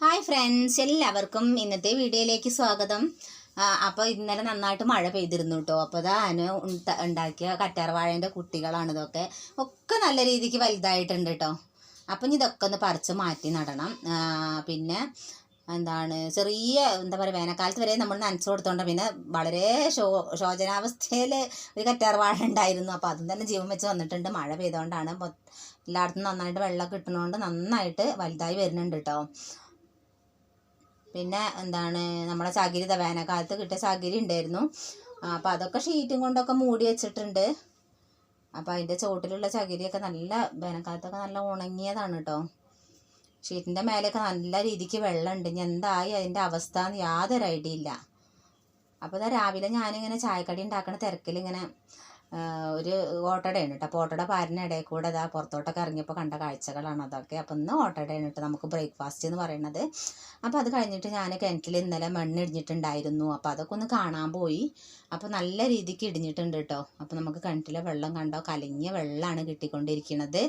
Hi friends എല്ലാവർക്കും ഇന്നത്തെ വീഡിയോയിലേക്ക് സ്വാഗതം. അപ്പോൾ ഇന്നലെ നന്നായിട്ട് മഴ പെയ്തിരുന്നു കേട്ടോ അപ്പോൾ അത് അനു ഉണ്ട- ഉണ്ടാക്കിയ കറ്റാർവാഴേന്റെ കുട്ടികളാണ് ഇതൊക്കെ. ഒക്കെ നല്ല രീതിക്ക് വലുതായിട്ടുണ്ട് കേട്ടോ അപ്പം ഇതൊക്കെ ഒന്ന് പറിച്ച് മാറ്റി നടണം. പിന്നെ എന്താണ് ചെറിയ എന്താ പറയുക വേനൽക്കാലത്ത് വരെ നമ്മൾ നനച്ചു കൊടുത്തോണ്ട് പിന്നെ വളരെ ശോ ശോചനാവസ്ഥയിൽ ഒരു കറ്റാർവാഴ ഉണ്ടായിരുന്നു. അപ്പോൾ അതും തന്നെ ജീവൻ വെച്ച് വന്നിട്ടുണ്ട്. മഴ പെയ്തുകൊണ്ടാണ് എല്ലായിടത്തും നന്നായിട്ട് വെള്ളം കിട്ടുന്നതുകൊണ്ട് നന്നായിട്ട് വലുതായി വരുന്നുണ്ട് കേട്ടോ പിന്നെ എന്താണ് നമ്മളെ ചകിരി വേനൽക്കാലത്ത് കിട്ടിയ ചകിരി ഉണ്ടായിരുന്നു. അപ്പോൾ അതൊക്കെ ഷീറ്റും കൊണ്ടൊക്കെ മൂടി വെച്ചിട്ടുണ്ട്. അപ്പോൾ അതിന്റെ ചുവട്ടിലുള്ള ചകിരിയൊക്കെ നല്ല വേനൽക്കാലത്തൊക്കെ നല്ല ഉണങ്ങിയതാണ് കേട്ടോ ഷീറ്റിന്റെ മേലെയൊക്കെ നല്ല രീതിക്ക് വെള്ളമുണ്ട്. ഇനി എന്തായി അതിന്റെ അവസ്ഥ എന്ന് യാതൊരു ഐഡിയ ഇല്ല. അപ്പോൾ ഇതാ രാവിലെ ഞാനിങ്ങനെ ചായക്കടി ഇങ്ങനെ ആ, ഒരു ഓട്ടടയാണ് കേട്ടോ. അപ്പോൾ ഓട്ടട പാരിന് ഇടയിൽ കൂടെ ഇതാ പുറത്തോട്ടൊക്കെ ഇറങ്ങിയപ്പോൾ കണ്ട കാഴ്ചകളാണ് അതൊക്കെ. അപ്പോൾ ഇന്ന് ഓട്ടടയാണ് കേട്ടോ നമുക്ക് ബ്രേക്ക്ഫാസ്റ്റ് എന്ന് പറയുന്നത് അപ്പോൾ അത് കഴിഞ്ഞിട്ട് ഞാൻ കിണറ്റിൽ ഇന്നലെ മണ്ണ് ഇടിഞ്ഞിട്ടുണ്ടായിരുന്നു. അപ്പോൾ അതൊക്കെ ഒന്ന് കാണാൻ പോയി. അപ്പോൾ നല്ല രീതിക്ക് ഇടിഞ്ഞിട്ടുണ്ട് കേട്ടോ. അപ്പോൾ നമുക്ക് കിണറ്റിലെ വെള്ളം കണ്ടോ? കലങ്ങിയ വെള്ളമാണ് കിട്ടിക്കൊണ്ടിരിക്കുന്നത്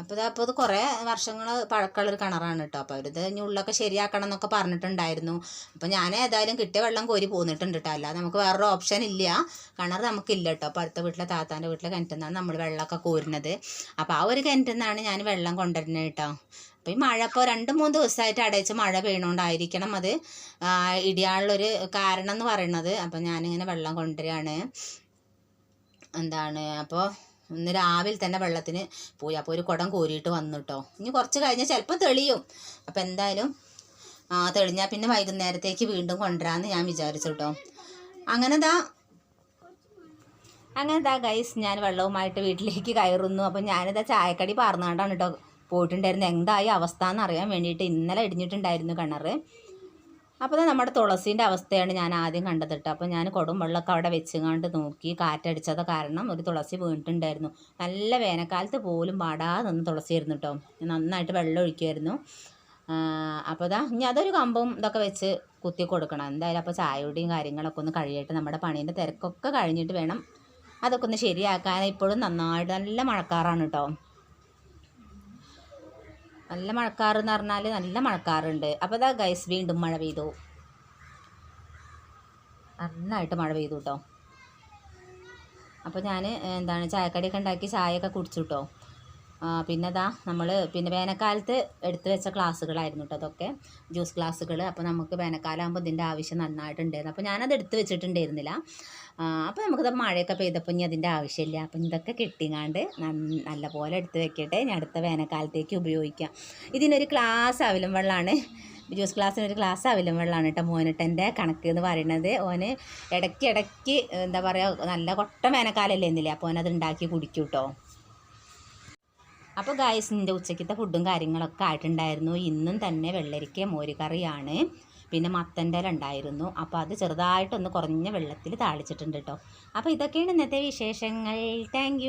അപ്പോൾ ഇത് അപ്പോൾ ഇത് കുറേ വർഷങ്ങൾ പഴക്കമുള്ളൊരു കിണറാണ് കേട്ടോ അപ്പോൾ അവരിത് ഇനി ഉള്ളൊക്കെ ശരിയാക്കണം എന്നൊക്കെ പറഞ്ഞിട്ടുണ്ടായിരുന്നു. അപ്പോൾ ഞാൻ ഏതായാലും കിട്ടിയ വെള്ളം കോരി പോന്നിട്ടുണ്ട് കേട്ടോ അല്ലാതെ നമുക്ക് വേറൊരു ഓപ്ഷൻ ഇല്ല. കിണർ നമുക്കില്ല കേട്ടോ അപ്പോൾ അടുത്ത വീട്ടിലെ താത്താന്റെ വീട്ടിലെ കിണറ്റിൽ നിന്നാണ് നമ്മൾ വെള്ളമൊക്കെ കോരുന്നത്. അപ്പോൾ ആ ഒരു കിണറ്റിൽ നിന്നാണ് ഞാൻ വെള്ളം കൊണ്ടുവരുന്നത് കേട്ടോ അപ്പോൾ ഈ മഴ ഇപ്പോൾ രണ്ട് മൂന്ന് ദിവസമായിട്ട് അടയിച്ച് മഴ പെയ്യണോണ്ടായിരിക്കണം അത് ഇടിയാനുള്ളൊരു കാരണം എന്ന് പറയുന്നത്. അപ്പോൾ ഞാനിങ്ങനെ വെള്ളം കൊണ്ടുവരികയാണ്. എന്താണ് അപ്പോൾ ഇന്ന് രാവിലെ തന്നെ വെള്ളത്തിന് പോയി. അപ്പോൾ ഒരു കുടം കോരിയിട്ട് വന്നു കേട്ടോ ഇനി കുറച്ച് കഴിഞ്ഞാൽ ചിലപ്പോൾ തെളിയും. അപ്പോൾ എന്തായാലും തെളിഞ്ഞാൽ പിന്നെ വൈകുന്നേരത്തേക്ക് വീണ്ടും കൊണ്ടുവരാമെന്ന് ഞാൻ വിചാരിച്ചു കേട്ടോ അങ്ങനെ ദാ അങ്ങനെ ദാ ഗൈസ് ഞാൻ വെള്ളവുമായിട്ട് വീട്ടിലേക്ക് കയറുന്നു. അപ്പോൾ ഞാനിതാ ചായക്കടി പാർന്നുകൊണ്ടാണ് കേട്ടോ പോയിട്ടുണ്ടായിരുന്നത് എന്തായി അവസ്ഥ എന്നറിയാൻ വേണ്ടിയിട്ട് ഇന്നലെ ഇടിഞ്ഞിട്ടുണ്ടായിരുന്നു കിണറ്. അപ്പോൾ നമ്മുടെ തുളസീന്റെ അവസ്ഥയാണ് ഞാൻ ആദ്യം കണ്ടത് കേട്ടോ. അപ്പോൾ ഞാൻ കൊടും വെള്ളമൊക്കെ അവിടെ വെച്ചുകൊണ്ട് നോക്കി കാറ്റടിച്ചത് കാരണം ഒരു തുളസി വീണിട്ടുണ്ടായിരുന്നു. നല്ല വേനൽക്കാലത്ത് പോലും പാടാതെ നിന്ന് തുളസി ആയിരുന്നു കേട്ടോ നന്നായിട്ട് വെള്ളം ഒഴിക്കുമായിരുന്നു അപ്പോൾ ഇതാ ഇനി അതൊരു കമ്പും ഇതൊക്കെ വെച്ച് കുത്തി കൊടുക്കണം. എന്തായാലും അപ്പോൾ ചായയുടെയും കാര്യങ്ങളൊക്കെ ഒന്ന് കഴിയട്ടെ. നമ്മുടെ പണീന്റെ തിരക്കൊക്കെ കഴിഞ്ഞിട്ട് വേണം അതൊക്കെ ഒന്ന് ശരിയാക്കാൻ ഇപ്പോഴും നന്നായിട്ട് നല്ല മഴക്കാറാണ് കേട്ടോ. നല്ല മഴക്കാറ് എന്ന് പറഞ്ഞാൽ നല്ല മഴക്കാറുണ്ട്. അപ്പോൾ ഇതാ ഗൈസ് വീണ്ടും മഴ പെയ്തു. നന്നായിട്ട് മഴ പെയ്തു കേട്ടോ അപ്പോൾ ഞാൻ എന്താണ് ചായക്കടിയൊക്കെ ഉണ്ടാക്കി ചായയൊക്കെ കുടിച്ചു കേട്ടോ പിന്നെ ദാ നമ്മൾ പിന്നെ വേനൽക്കാലത്ത് എടുത്തു വെച്ച ക്ലാസ്സുകളായിരുന്നു കേട്ടോ അതൊക്കെ. ജ്യൂസ് ക്ലാസ്സുകൾ അപ്പോൾ നമുക്ക് വേനൽക്കാലമാകുമ്പോൾ ഇതിന്റെ ആവശ്യം നന്നായിട്ടുണ്ടായിരുന്നു. അപ്പോൾ ഞാനത് എടുത്തു വെച്ചിട്ടുണ്ടായിരുന്നില്ല. അപ്പോൾ നമുക്കിത് മഴയൊക്കെ പെയ്തപ്പോൾ ഇനി അതിന്റെ ആവശ്യമില്ല. അപ്പം ഇതൊക്കെ കെട്ടിങ്ങാണ്ട് നല്ല പോലെ എടുത്ത് വെക്കട്ടെ. ഞാൻ അടുത്ത വേനൽക്കാലത്തേക്ക് ഉപയോഗിക്കാം. ഇതിനൊരു ക്ലാസ് അവിലും വെള്ളമാണ് ജ്യൂസ് ക്ലാസ്സിനൊരു ഗ്ലാസ് അവിലും വെള്ളമാണ് കേട്ടോ മോനിട്ടെന്റെ കണക്ക് എന്ന് പറയുന്നത് ഓന് ഇടയ്ക്ക് ഇടയ്ക്ക് എന്താ പറയുക നല്ല കൊട്ട വേനൽക്കാലമല്ലേ എന്നില്ലേ അപ്പോൾ ഓനത് ഉണ്ടാക്കി കുടിക്കും കേട്ടോ അപ്പോൾ ഗായസിന്റെ ഉച്ചയ്ക്കത്തെ ഫുഡും കാര്യങ്ങളൊക്കെ ആയിട്ടുണ്ടായിരുന്നു. ഇന്നും തന്നെ വെള്ളരിക്ക മോരുകറിയാണ്. പിന്നെ മത്തന്റെ ഉണ്ടായിരുന്നു. അപ്പോൾ അത് ചെറുതായിട്ടൊന്ന് കുറഞ്ഞ വെള്ളത്തിൽ താളിച്ചിട്ടുണ്ട് കേട്ടോ അപ്പോൾ ഇതൊക്കെയാണ് ഇന്നത്തെ വിശേഷങ്ങൾ. താങ്ക്